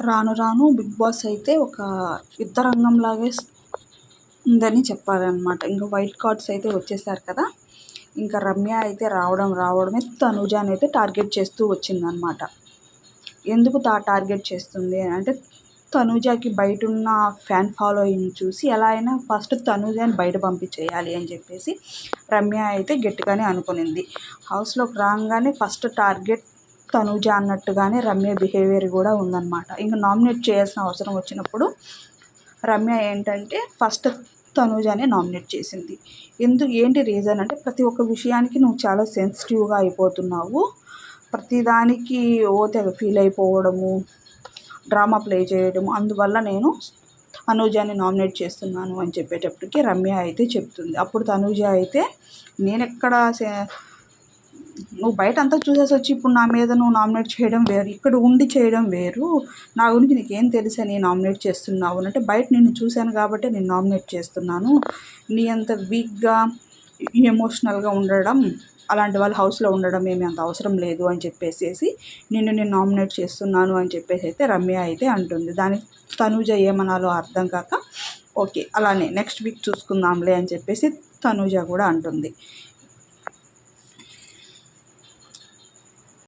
రాను రాను big boss అయితే ఒక యుద్ధ రంగంలాగే ఉందని చెప్పాలన్నమాట ఇంకా వైల్డ్ కార్డ్స్ అయితే వచ్చేసారు కదా. ఇంకా రమ్య అయితే రావడం రావడమే తనూజాని అయితే టార్గెట్ చేస్తూ వచ్చిందనమాట ఎందుకు తా టార్గెట్ చేస్తుంది అని అంటే తనుజాకి బయట ఉన్న ఫ్యాన్ ఫాలోయింగ్ చూసి ఎలా అయినా ఫస్ట్ తనూజాని బయట పంపించేయాలి అని చెప్పేసి రమ్య అయితే గట్టిగానే అనుకునింది. హౌస్లోకి రాగానే ఫస్ట్ టార్గెట్ తనూజ అన్నట్టుగానే రమ్య బిహేవియర్ కూడా ఉందన్నమాట. ఇంకా నామినేట్ చేయాల్సిన అవసరం వచ్చినప్పుడు రమ్య ఏంటంటే ఫస్ట్ తనూజానే నామినేట్ చేసింది. ఎందుకు ఏంటి రీజన్ అంటే ప్రతి ఒక్క విషయానికి నువ్వు చాలా సెన్సిటివ్గా అయిపోతున్నావు. ప్రతిదానికి ఓ తెగ ఫీల్ అయిపోవడము డ్రామా ప్లే చేయడము అందువల్ల నేను తనూజాని నామినేట్ చేస్తున్నాను అని చెప్పేటప్పటికి రమ్య అయితే చెప్తుంది. అప్పుడు తనూజ అయితే నేను ఎక్కడ నువ్వు బయట అంతా చూసేసి వచ్చి ఇప్పుడు నా మీద నువ్వు నామినేట్ చేయడం వేరు ఇక్కడ ఉండి చేయడం వేరు. నా గురించి నీకేం తెలుసని నామినేట్ చేస్తున్నావు అంటే బయట నిన్ను చూశాను కాబట్టి నేను నామినేట్ చేస్తున్నాను. నీ అంత వీక్గా ఎమోషనల్గా ఉండడం అలాంటి వాళ్ళు హౌస్లో ఉండడం ఏమి అంత అవసరం లేదు అని చెప్పేసి నిన్ను నేను నామినేట్ చేస్తున్నాను అని చెప్పేసి అయితే రమ్య అయితే అంటుంది. దానికి తనుజ ఏమనాలో అర్థం కాక ఓకే అలానే నెక్స్ట్ వీక్ చూసుకుందాంలే అని చెప్పేసి తనుజ కూడా అంటుంది.